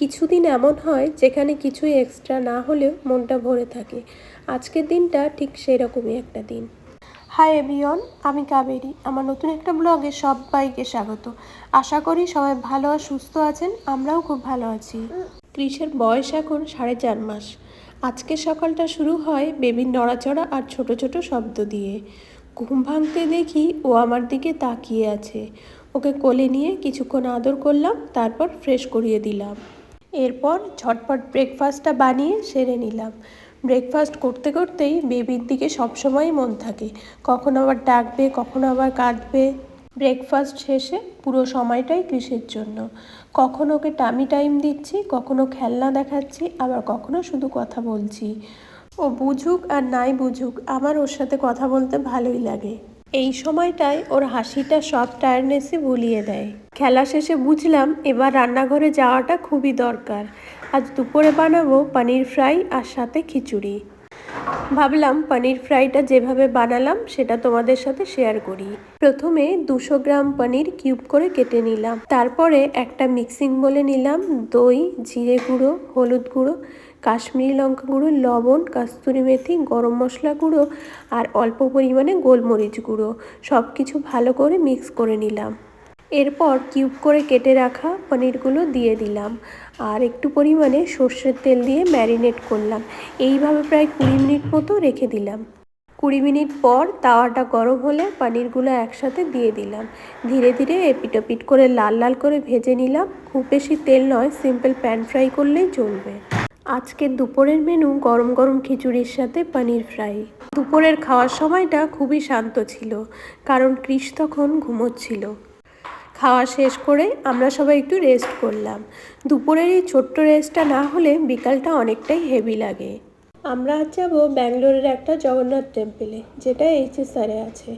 কিছুদিন এমন হয় যেখানে কিছুই এক্সট্রা না হলেও মনটা ভরে থাকে। আজকের দিনটা ঠিক সেই রকমই একটা দিন। হাই এভরিওন আমি কাবেরি। আমার নতুন একটা ব্লগে সবাইকে স্বাগত। আশা করি সবাই ভালো আর সুস্থ আছেন আমরাও খুব ভালো আছি। ক্রিসের বয়স এখন সাড়ে চার মাস। আজকের সকালটা শুরু হয় বেবির নড়াচড়া আর ছোট ছোট শব্দ দিয়ে। ঘুম ভাঙতে দেখি ও আমার দিকে তাকিয়ে আছে। ওকে কোলে নিয়ে কিছুক্ষণ আদর করলাম তারপর ফ্রেশ করিয়ে দিলাম। এরপর ঝটপট ব্রেকফাস্টটা বানিয়ে সেরে নিলাম। ব্রেকফাস্ট করতে করতেই বেবির দিকে সবসময়ই মন থাকে। কখন আবার ডাকবে, কখনো আবার কাঁদবে। ব্রেকফাস্ট শেষে পুরো সময়টাই কৃষির জন্য। কখনো ওকে টামি টাইম দিচ্ছি, কখনো খেলনা দেখাচ্ছি, আবার কখনো শুধু কথা বলছি। ও বুঝুক আর নাই বুঝুক, আমার ওর সাথে কথা বলতে ভালোই লাগে। এই সময়টায় ওর হাসিটা সব টায়ার্ডনেসই ভুলিয়ে দেয়। খেলা শেষে বুঝলাম এবার রান্নাঘরে যাওয়াটা খুবই দরকার। আজ দুপুরে বানাবো পনির ফ্রাই আর সাথে খিচুড়ি। ভাবলাম পনির ফ্রাইটা যেভাবে বানালাম সেটা তোমাদের সাথে শেয়ার করি। প্রথমে দুশো গ্রাম পনির কিউব করে কেটে নিলাম। তারপরে একটা মিক্সিং বলে নিলাম দই, জিরে গুঁড়ো, হলুদ গুঁড়ো কাশ্মীরি লঙ্কা গুঁড়ো, লবণ, কাস্তুরি মেথি, গরম মশলা গুঁড়ো আর অল্প পরিমাণে গোলমরিচ গুঁড়ো। সব কিছু ভালো করে মিক্স করে নিলাম। এরপর কিউব করে কেটে রাখা পনিরগুলো দিয়ে দিলাম আর একটু পরিমাণে সর্ষের তেল দিয়ে ম্যারিনেট করলাম। এইভাবে প্রায় কুড়ি মিনিট মতো রেখে দিলাম। কুড়ি মিনিট পর তাওয়াটা গরম হলে পনিরগুলো একসাথে দিয়ে দিলাম। ধীরে ধীরে এপিটোপিট করে লাল লাল করে ভেজে নিলাম। খুব বেশি তেল নয়, সিম্পল প্যান ফ্রাই করলেই চলবে। আজকে দুপুরের মেনু গরম গরম খিচুড়ির সাথে পনির ফ্রাই দুপুরের খাওয়ার সময়টা খুবই শান্ত ছিল, কারণ কৃষ তখন ঘুমোচ্ছিল। খাওয়া শেষ করে আমরা সবাই একটু রেস্ট করলাম। দুপুরের এই ছোট্ট রেস্টটা না হলে বিকালটা অনেকটাই হেভি লাগে। আমরা আজ যাব ব্যাঙ্গালোরের একটা জগন্নাথ টেম্পেলে যেটা এইচএসআরে আছে।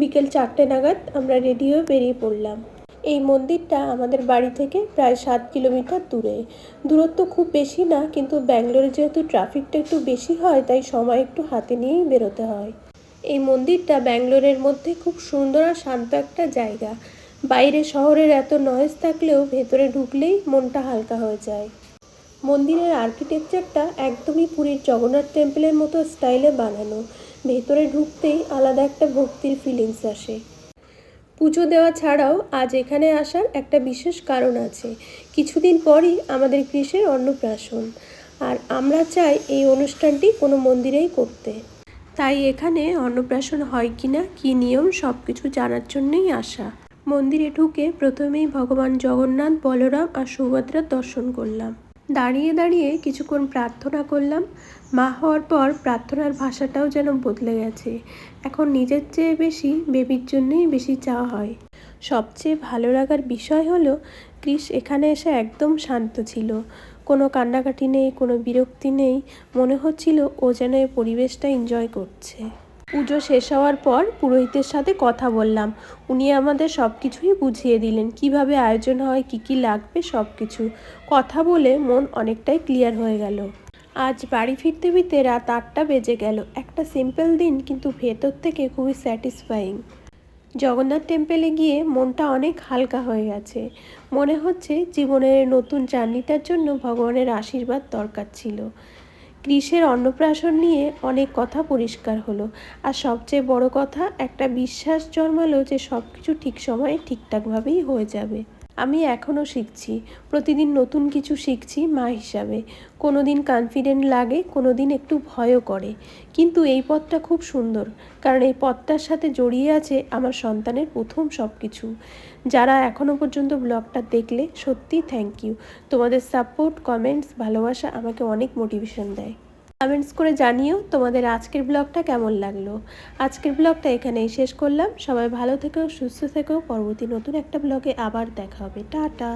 বিকেল চারটে নাগাদ আমরা রেডি হয়ে বেরিয়ে পড়লাম। এই মন্দিরটা আমাদের বাড়ি থেকে প্রায় সাত কিলোমিটার দূরে। দূরত্ব খুব বেশি না, কিন্তু ব্যাঙ্গালোরে যেহেতু ট্রাফিকটা একটু বেশি হয়, তাই সময় একটু হাতে নিয়েই বেরোতে হয়। এই মন্দিরটা ব্যাঙ্গালোরের মধ্যে খুব সুন্দর আর শান্ত একটা জায়গা। বাইরে শহরের এত নয়েজ থাকলেও ভেতরে ঢুকলেই মনটা হালকা হয়ে যায়। মন্দিরের আর্কিটেকচারটা একদমই পুরীর জগন্নাথ টেম্পলের মতো স্টাইলে বানানো। ভেতরে ঢুকতেই আলাদা একটা ভক্তির ফিলিংস আসে। পুজো দেওয়া ছাড়াও আজ এখানে আসার একটা বিশেষ কারণ আছে। কিছুদিন পরই আমাদের কৃষের অন্নপ্রাশন। আর আমরা চাই এই অনুষ্ঠানটি কোনো মন্দিরেই করতে। তাই এখানে অন্নপ্রাশন হয় কিনা, কী নিয়ম সব কিছু জানার জন্যই আসা। মন্দিরে ঢুকে প্রথমেই ভগবান জগন্নাথ, বলরাম আর সুভদ্রার দর্শন করলাম। দাঁড়িয়ে দাঁড়িয়ে কিছুক্ষণ প্রার্থনা করলাম। মা হওয়ার পর প্রার্থনার ভাষাটাও যেন বদলে গেছে। এখন নিজের চেয়ে বেশি বেবির জন্যই বেশি চাওয়া হয়। সবচেয়ে ভালো লাগার বিষয় হলো, ক্রিস এখানে এসে একদম শান্ত ছিল। কোনো কান্নাকাটি নেই, কোনো বিরক্তি নেই। মনে হচ্ছিল ও যেন এই পরিবেশটা এনজয় করছে। পুজো শেষ হওয়ার পর পুরোহিতের সাথে কথা বললাম। উনি আমাদের সব কিছুই বুঝিয়ে দিলেন। কীভাবে আয়োজন হয়, কি কি লাগবে সব কিছু কথা বলে মন অনেকটাই ক্লিয়ার হয়ে গেল। আজ বাড়ি ফিরতে ফিরতে রাত আটটা বেজে গেল। একটা সিম্পল দিন, কিন্তু ভেতর থেকে খুবই স্যাটিসফাইং জগন্নাথ টেম্পেলে গিয়ে মনটা অনেক হালকা হয়ে গেছে। মনে হচ্ছে জীবনের নতুন জার্নিটার জন্য ভগবানের আশীর্বাদ দরকার ছিল। গ্রীষ্মের অন্নপ্রাশন নিয়ে অনেক কথা পরিষ্কার হলো। আর সবচেয়ে বড় কথা, একটা বিশ্বাস জন্মালো যে সব কিছু ঠিক সময়ে ঠিকঠাকভাবেই হয়ে যাবে। আমি এখনও শিখছি। প্রতিদিন নতুন কিছু শিখছি মা হিসাবে। কোনো দিন কনফিডেন্ট লাগে কোনো দিন একটু ভয়ও করে। কিন্তু এই পথটা খুব সুন্দর, কারণ এই পথটার সাথে জড়িয়ে আছে আমার সন্তানের প্রথম সব কিছু যারা এখনও পর্যন্ত ব্লগটা দেখলে সত্যি থ্যাংক ইউ তোমাদের সাপোর্ট কমেন্টস ভালোবাসা আমাকে অনেক মোটিভেশন দেয়। কমেন্টস করে জানিও তোমাদের আজকের ব্লগটা কেমন লাগল। আজকের ব্লগটা এখানেই শেষ করলাম। সবাই ভালো থেকো, সুস্থ থেকো। পরবর্তী নতুন একটা ব্লগে আবার দেখা হবে। টাটা।